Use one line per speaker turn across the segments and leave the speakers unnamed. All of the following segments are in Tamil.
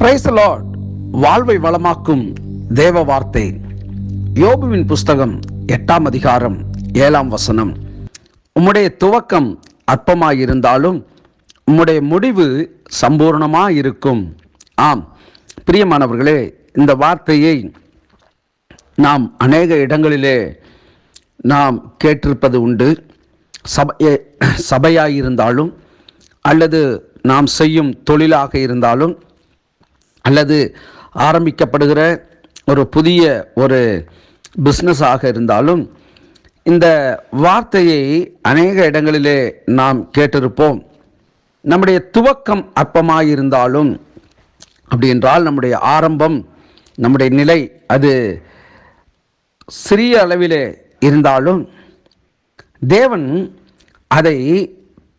பிரைஸ் லார்ட் வாழ்வை வளமாக்கும் தேவ வார்த்தை. யோபுவின் புஸ்தகம் எட்டாம் அதிகாரம் ஏழாம் வசனம். உம்முடைய துவக்கம் அற்பமாயிருந்தாலும் உம்முடைய முடிவு சம்பூர்ணமாக இருக்கும் ஆம். பிரியமானவர்களே இந்த வார்த்தையை நாம் அநேக இடங்களிலே நாம் கேட்டிருப்பது உண்டு. சபை சபையாயிருந்தாலும் அல்லது நாம் செய்யும் தொழிலாக இருந்தாலும் அல்லது ஆரம்பிக்கப்படுகிற ஒரு புதிய ஒரு பிஸ்னஸாக இருந்தாலும் இந்த வார்த்தையை அநேக இடங்களிலே நாம் கேட்டிருப்போம். நம்முடைய துவக்கம் அற்பமாயிருந்தாலும் அப்படி என்றால் நம்முடைய ஆரம்பம் நம்முடைய நிலை அது சிறிய அளவிலே இருந்தாலும் தேவன் அதை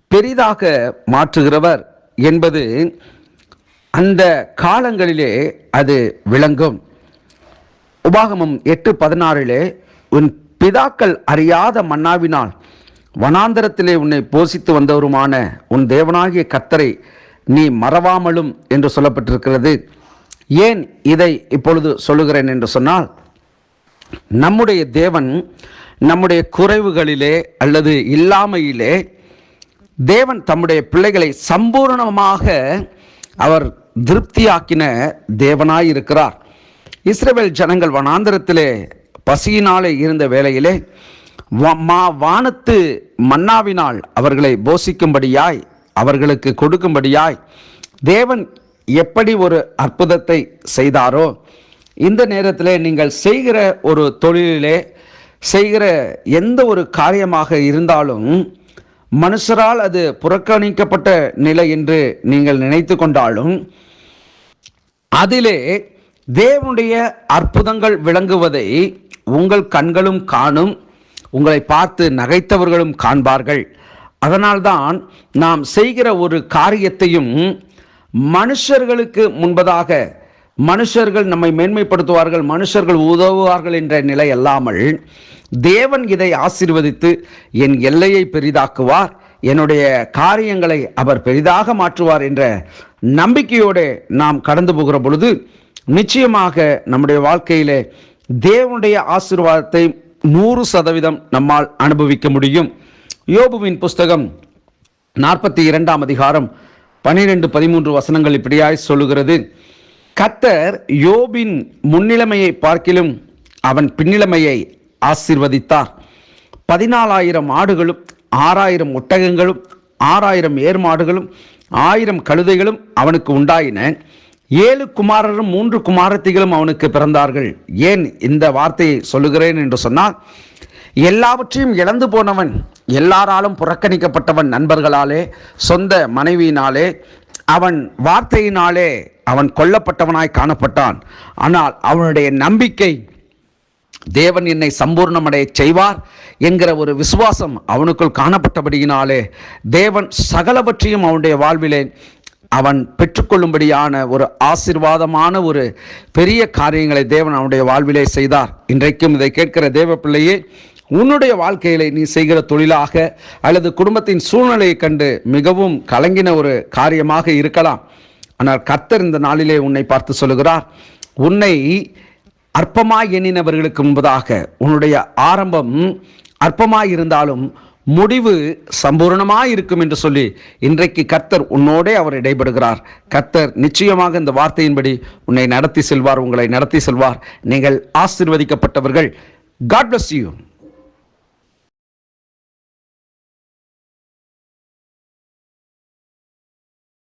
பெரிதாக மாற்றுகிறவர் என்பது அந்த காலங்களிலே அது விளங்கும். உபாகமம் எட்டு பதினாறிலே உன் பிதாக்கள் அறியாத மன்னாவினால் வனாந்தரத்திலே உன்னை போஷித்து வந்தவருமான உன் தேவனாகிய கத்தரை நீ மறவாமலும் என்று சொல்லப்பட்டிருக்கிறது. ஏன் இதை இப்பொழுது சொல்லுகிறேன் என்று சொன்னால் நம்முடைய தேவன் நம்முடைய குறைவுகளிலே அல்லது இல்லாமையிலே தேவன் தம்முடைய பிள்ளைகளை சம்பூர்ணமாக அவர் திருப்தியாக்கின தேவனாய் இருக்கிறார். இஸ்ரேல் ஜனங்கள் வனாந்திரத்திலே பசியினாலே இருந்த வேளையிலே மா வானத்து மன்னாவினால் அவர்களை போஷிக்கும்படியாய் அவர்களுக்கு கொடுக்கும்படியாய் தேவன் எப்படி ஒரு அற்புதத்தை செய்தாரோ இந்த நேரத்தில் நீங்கள் செய்கிற ஒரு தொழிலிலே செய்கிற எந்த ஒரு காரியமாக இருந்தாலும் மனுஷரால் அது புறக்கணிக்கப்பட்ட நிலை என்று நீங்கள் நினைத்து கொண்டாலும் அதிலே தேவனுடைய அற்புதங்கள் விளங்குவதை உங்கள் கண்களும் காணும் உங்களை பார்த்து நகைத்தவர்களும் காண்பார்கள். அதனால்தான் நாம் செய்கிற ஒரு காரியத்தையும் மனுஷர்களுக்கு முன்பதாக மனுஷர்கள் நம்மை மேன்மைப்படுத்துவார்கள் மனுஷர்கள் உதவுவார்கள் என்ற நிலை அல்லாமல் தேவன் இதை ஆசிர்வதித்து என் எல்லையை பெரிதாக்குவார் என்னுடைய காரியங்களை அவர் பெரிதாக மாற்றுவார் என்ற நம்பிக்கையோடு நாம் கடந்து போகிற பொழுது நிச்சயமாக நம்முடைய வாழ்க்கையிலே தேவனுடைய ஆசீர்வாதத்தை நூறு சதவீதம் நம்மால் அனுபவிக்க முடியும். யோபுவின் புஸ்தகம் நாற்பத்தி இரண்டாம் அதிகாரம் பனிரெண்டு பதிமூன்று வசனங்கள் இப்படியாய் சொல்லுகிறது. கத்தர் யோபின் முன்னிலைமையை பார்க்கிலும் அவன் பின்னிலைமையை ஆசிர்வதித்தார். பதினாலாயிரம் ஆடுகளும் ஆறாயிரம் ஒட்டகங்களும் ஆறாயிரம் ஏர்மாடுகளும் ஆயிரம் கழுதைகளும் அவனுக்கு உண்டாயின. ஏழு குமாரரும் மூன்று குமாரத்திகளும் அவனுக்கு பிறந்தார்கள். ஏன் இந்த வார்த்தையை சொல்லுகிறேன் என்று சொன்னால் எல்லாவற்றையும் இழந்து போனவன் எல்லாராலும் புறக்கணிக்கப்பட்டவன் நண்பர்களாலே சொந்த மனைவியினாலே அவன் வார்த்தையினாலே அவன் கொல்லப்பட்டவனாய் காணப்பட்டான். ஆனால் அவனுடைய நம்பிக்கை தேவன் என்னை சம்பூர்ணமடைய செய்வார் என்கிற ஒரு விசுவாசம் அவனுக்குள் காணப்பட்டபடியினாலே தேவன் சகலவற்றையும் அவனுடைய வாழ்விலே அவன் பெற்றுக்கொள்ளும்படியான ஒரு ஆசீர்வாதமான ஒரு பெரிய காரியங்களை தேவன் அவனுடைய வாழ்விலே செய்தார். இன்றைக்கும் இதை கேட்கிற தேவ பிள்ளையே உன்னுடைய வாழ்க்கையிலே நீ செய்கிற தொழிலாக அல்லது குடும்பத்தின் சூழ்நிலையை கண்டு மிகவும் கலங்கின ஒரு காரியமாக இருக்கலாம். ஆனால் கர்த்தர் இந்த நாளிலே உன்னை பார்த்து சொல்லுகிறார் உன்னை அற்பமாய் எண்ணினவர்களுக்கு முன்பதாக உன்னுடைய ஆரம்பம் அற்பமாய் இருந்தாலும் முடிவு சம்பூர்ணமாக இருக்கும் என்று சொல்லி இன்றைக்கு கர்த்தர் உன்னோடே அவர் இடைபடுகிறார். கர்த்தர் நிச்சயமாக இந்த வார்த்தையின்படி உன்னை நடத்தி செல்வார் உங்களை நடத்தி செல்வார். நீங்கள் ஆசிர்வதிக்கப்பட்டவர்கள். God bless you